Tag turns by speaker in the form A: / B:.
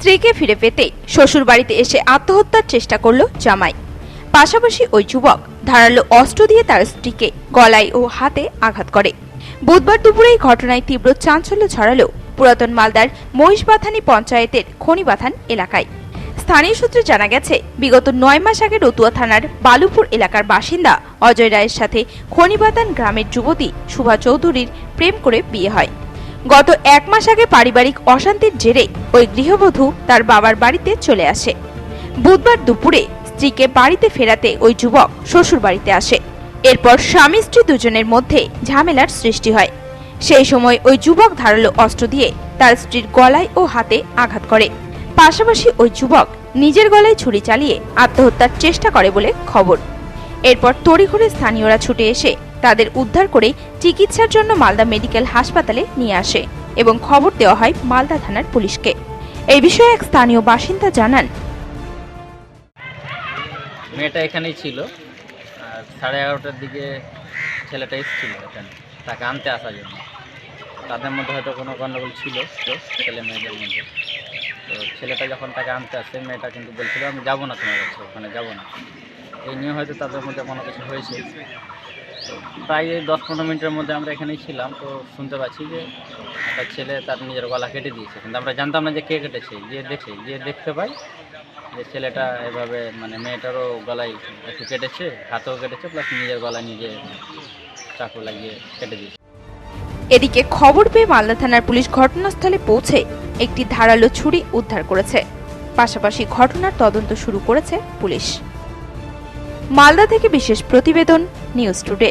A: স্ত্রীকে ফিরে পেতে শ্বশুর বাড়িতে এসে আত্মহত্যার চেষ্টা করল জামাই। পাশাপাশি ওই যুবক ধারালো অস্ত্র দিয়ে তার স্ত্রীকে গলায় ও হাতে আঘাত করে। বুধবার দুপুরে এই ঘটনায় তীব্র চাঞ্চল্য ছড়ালো পুরাতন মালদার মহিষবাথানি পঞ্চায়েতের খনিবাথান এলাকায়। স্থানীয় সূত্রে জানা গেছে, বিগত নয় মাস আগে রতুয়া থানার বালুপুর এলাকার বাসিন্দা অজয় রায়ের সাথে খনিবাতান গ্রামের যুবতী শুভা চৌধুরীর প্রেম করে বিয়ে হয়। গত এক মাস আগে পারিবারিক অশান্তির জেরে ওই গৃহবধূ তার বাবার বাড়িতে চলে আসে। বুধবার দুপুরে স্ত্রীকে বাড়িতে ফেরাতে ওই যুবক শ্বশুর বাড়িতে আসে। এরপর স্বামী স্ত্রী দুজনের মধ্যে ঝামেলার সৃষ্টি হয়। সেই সময় ওই যুবক ধারালো অস্ত্র দিয়ে তার স্ত্রীর গলায় ও হাতে আঘাত করে। পাশাপাশি ওই যুবক নিজের গলায় ছুরি চালিয়ে আত্মহত্যার চেষ্টা করে বলে খবর। এরপর তড়িঘড়ি স্থানীয়রা ছুটে এসে তাদের উদ্ধার করে চিকিৎসার জন্য মালদা মেডিকেল হাসপাতালে নিয়ে আসে এবং খবর দেওয়া হয় মালদা থানার পুলিশকে। এই বিষয়ে এক স্থানীয় বাসিন্দা জানান।
B: মেয়েটা এখানেই ছিল। আর সাড়ে এগারোটার দিকে ছেলেটা এসেছিল এখানে। তাকে আনতে আসার জন্য। তাদের মধ্যে হয়তো কোনো গণ্ডগোল ছিল তো ছেলে মেয়েদের মধ্যে। তো ছেলেটা যখন তাকে আনতে আসে, মেয়েটা কিন্তু বলছিল, আমি যাব না তোমার কাছে, ওখানে যাব না। এই নিয়ে হয়তো তাদের মধ্যে কোনো কিছু হয়েছে। প্রায় দশ পনেরো মিনিটের মধ্যে আমরা এখানেই ছিলাম, তো শুনতে পাচ্ছি যে একটা ছেলে তার নিজের গলা কেটে দিয়েছে। কিন্তু আমরা জানতাম না যে কে কেটেছে, গিয়ে দেখে, গিয়ে দেখতে পাই যে ছেলেটা এভাবে মানে মেয়েটারও গলায় একটু কেটেছে, হাতেও কেটেছে প্লাস নিজের গলায় নিজে চাকু লাগিয়ে কেটে দিয়েছে।
A: এদিকে খবর পেয়ে মালদা থানার পুলিশ ঘটনাস্থলে পৌঁছে একটি ধারালো ছুরি উদ্ধার করেছে। পাশাপাশি ঘটনার তদন্ত শুরু করেছে পুলিশ। মালদা থেকে বিশেষ প্রতিবেদন নিউজ টুডে।